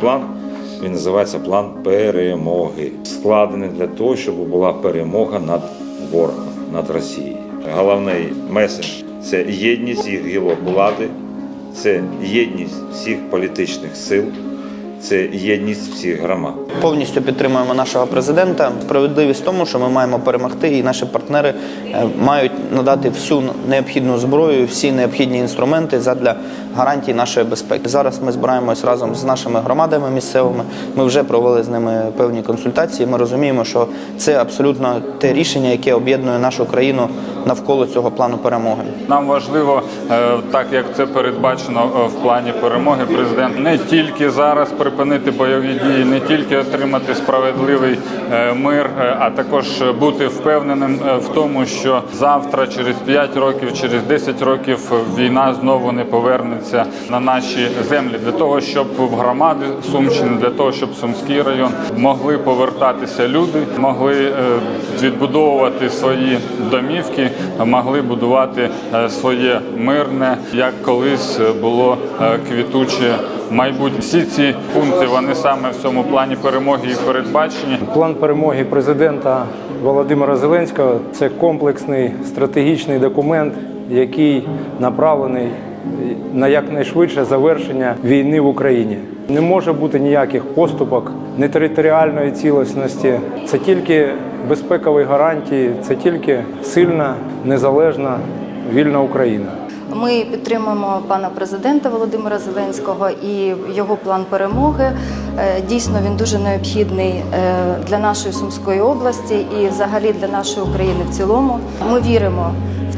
план. Він називається план перемоги. Складений для того, щоб була перемога над ворогом, над Росією. Головний меседж це єдність всіх гілок влади, це єдність всіх політичних сил, це єдність всіх громад. Повністю підтримуємо нашого президента. Справедливість в тому, що ми маємо перемогти, і наші партнери е, мають надати всю необхідну зброю, всі необхідні інструменти задля гарантії нашої безпеки. Зараз ми збираємось разом з нашими громадами місцевими. Ми вже провели з ними певні консультації. Ми розуміємо, що це абсолютно те рішення, яке об'єднує нашу країну навколо цього плану перемоги. Нам важливо, е, так як це передбачено е, в плані перемоги, президент не тільки зараз припинити бойові дії, не тільки отримати справедливий е, мир, а також бути впевненим в тому, що завтра, через 5 років, через 10 років, війна знову не повернеться на наші землі для того, щоб в громади Сумщини, для того, щоб Сумський район могли повертатися люди, могли е, відбудовувати свої домівки, могли будувати е, своє мирне, як колись було е, квітуче майбутнє. Всі ці пункти вони саме в цьому плані перемоги і передбачені. План перемоги президента Володимира Зеленського це комплексний стратегічний документ, який направлений на якнайшвидше завершення війни в Україні. Не може бути ніяких поступок, не територіальної цілісності. Це тільки безпекові гарантії, це тільки сильна, незалежна, вільна Україна. Ми підтримуємо пана президента Володимира Зеленського і його план перемоги. Е, Дійсно, він дуже необхідний е, для нашої Сумської області і взагалі для нашої України в цілому. Ми віримо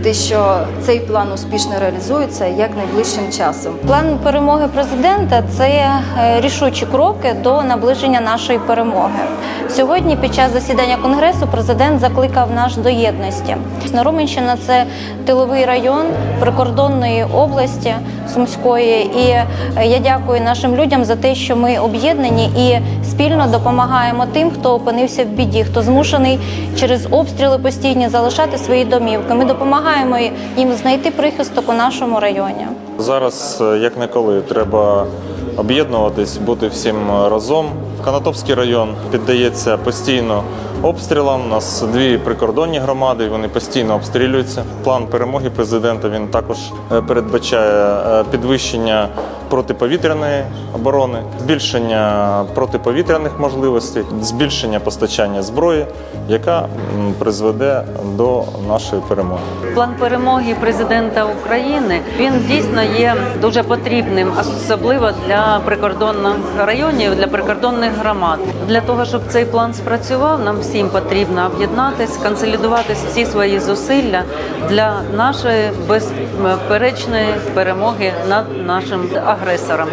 те, що цей план успішно реалізується як найближчим часом. План перемоги президента це е, рішучі кроки до наближення нашої перемоги. Сьогодні, під час засідання конгресу, президент закликав нас до єдності. Роменщина це тиловий район прикордонної області Сумської. І е, я дякую нашим людям за те, що ми об'єднані і спільно допомагаємо тим, хто опинився в біді, хто змушений через обстріли постійні залишати свої домівки. Ми допомагаємо їм знайти прихисток у нашому районі. Зараз е, як ніколи треба об'єднуватись, бути всім разом. Канатопський район піддається постійно обстрілам. У нас дві прикордонні громади, вони постійно обстрілюються. План перемоги президента він також е, передбачає е, підвищення протиповітряної оборони, збільшення протиповітряних можливостей, збільшення постачання зброї, яка призведе до нашої перемоги. План перемоги президента України він дійсно є дуже потрібним, особливо для прикордонних районів, для прикордонних громад. Для того щоб цей план спрацював, нам всім потрібно об'єднатись, консолідувати всі свої зусилля для нашої безперечної перемоги над нашим агресором.